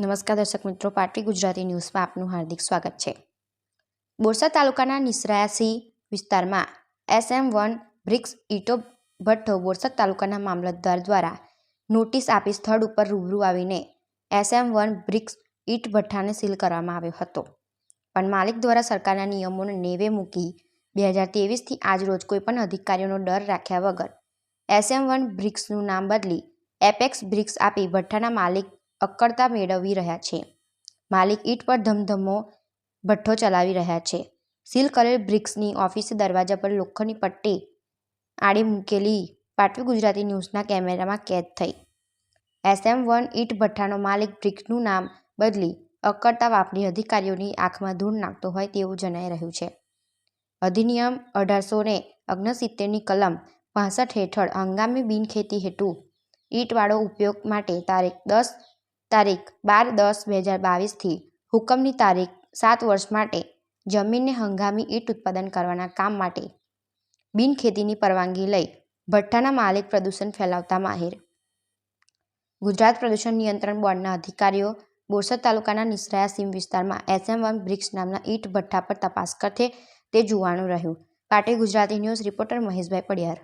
નમસ્કાર દર્શક મિત્રો પાટવી ગુજરાતી ન્યૂઝમાં આપનું હાર્દિક સ્વાગત છે. બોરસદ તાલુકાના નિસરાયાસી વિસ્તારમાં એસએમ વન બ્રિક્સ ઈટો ભઠ્ઠો બોરસદ તાલુકાના મામલતદાર દ્વારા નોટિસ આપી સ્થળ ઉપર રૂબરૂ આવીને એસએમ વન બ્રિક્સ ઈટ ભઠ્ઠાને સીલ કરવામાં આવ્યો હતો. પણ માલિક દ્વારા સરકારના નિયમોને નેવે મૂકી બે હજાર તેવીસથી આજ રોજ કોઈપણ અધિકારીઓનો ડર રાખ્યા વગર એસએમ વન બ્રિક્સનું નામ બદલી એપેક્સ બ્રિક્સ આપી ભઠ્ઠાના માલિક અક્કડતા મેળવી રહ્યા છે. માલિક ઈટ પર ધમધમો ભઠ્ઠો ચલાવી રહ્યા છે. સીલ કરેલ બ્રિક્સની ઓફિસે દરવાજા પર લોખંડની પટ્ટી આડી મૂકેલી પાટવી ગુજરાતી ન્યૂઝના કેમેરામાં કેદ થઈ. એસએમ વન ઈટ ભઠ્ઠાનો માલિક બ્રિક્સનું નામ બદલી અક્કડતા વાપરી અધિકારીઓની આંખમાં ધૂળ નાખતો હોય તેવું જણાઈ રહ્યું છે. અધિનિયમ અઢારસો ને ઓગણસિત્તેરની કલમ પાસઠ હેઠળ હંગામી બિનખેતી હેતુ ઈંટવાળો ઉપયોગ માટે તારીખ દસ તારીખ બાર દસ બે હજાર બાવીસથી હુકમની તારીખ સાત વર્ષ માટે જમીનને હંગામી ઈંટ ઉત્પાદન કરવાના કામ માટે બિનખેતીની પરવાનગી લઈ ભઠ્ઠાના માલિક પ્રદૂષણ ફેલાવતા માહિર. ગુજરાત પ્રદૂષણ નિયંત્રણ બોર્ડના અધિકારીઓ બોરસદ તાલુકાના નિસરાયા સીમ વિસ્તારમાં એસએમ વન બ્રિક્સ નામના ઈટ ભઠ્ઠા પર તપાસ કરશે તે જોવાનું રહ્યું. પાટી ગુજરાતી ન્યૂઝ રિપોર્ટર મહેશભાઈ પડિયાર.